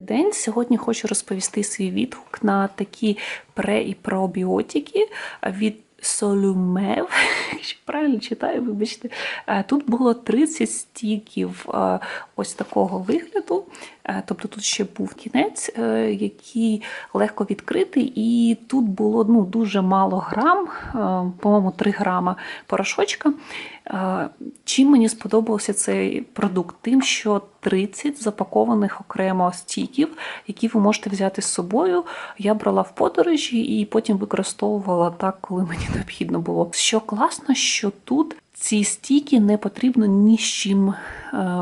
День сьогодні хочу розповісти свій відгук на такі пре і пробіотики від Солюмев, якщо правильно читаю, вибачте. Е, Тут було 30 стіків е, ось такого вигляду. Е, Тобто тут ще був кінець, е, який легко відкритий, і тут було ну, дуже мало грам, е, по-моєму, 3 грама порошочка. Чим мені сподобався цей продукт? Тим, що 30 запакованих окремо стіків, які ви можете взяти з собою. Я брала в подорожі і потім використовувала так, коли мені необхідно було. Що класно, що тут. Ці стіки не потрібно ні з чим е,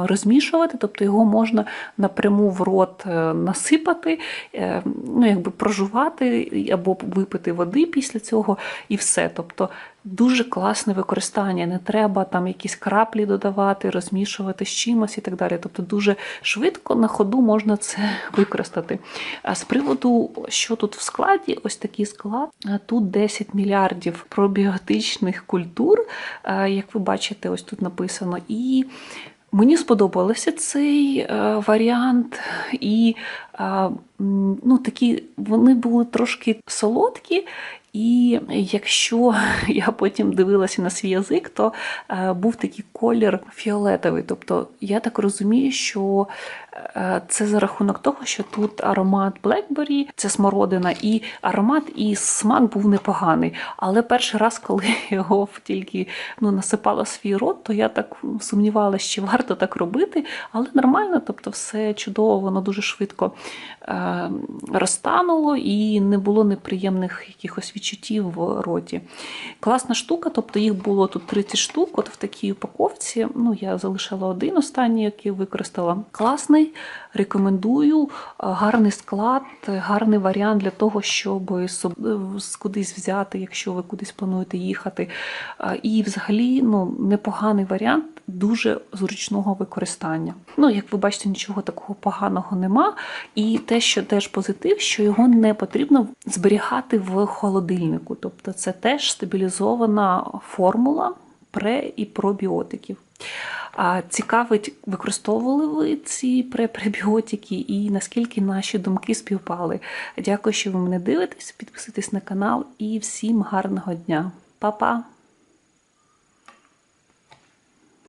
розмішувати, тобто його можна напряму в рот е, насипати, е, ну, якби прожувати або випити води після цього, і все. Тобто дуже класне використання. Не треба там якісь краплі додавати, розмішувати з чимось і так далі. Тобто дуже швидко на ходу можна це використати. А з приводу, що тут в складі, ось такий склад. Тут 10 мільярдів пробіотичних культур, як ви бачите, ось тут написано. І Мені сподобався цей е, варіант, і ну, такі вони були трошки солодкі. І якщо я потім дивилася на свій язик, то е, був такий колір фіолетовий. Тобто я так розумію, що е, це за рахунок того, що тут аромат Blackberry, це смородина, і аромат і смак був непоганий. Але перший раз, коли його тільки ну, насипала свій рот, то я так сумнівалася, чи варто так робити. Але нормально, тобто все чудово, воно дуже швидко розтануло і не було неприємних якихось відчуттів в роті. Класна штука, тобто їх було тут 30 штук, от в такій упаковці. Ну, я залишила один останній, який використала. Класний, рекомендую. Е, Гарний склад, гарний варіант для того, щоб е, кудись взяти, якщо ви кудись плануєте їхати. Е, І взагалі ну, непоганий варіант дуже зручного використання. Ну, як ви бачите, нічого такого поганого нема. І те, що теж позитив, що його не потрібно зберігати в холодильнику. Тобто це теж стабілізована формула пре і пробіотиків. А цікавить, використовували ви ці препребіотики і наскільки наші думки співпали. Дякую, що ви мене дивитесь. Підписуйтесь на канал і всім гарного дня. Па-па!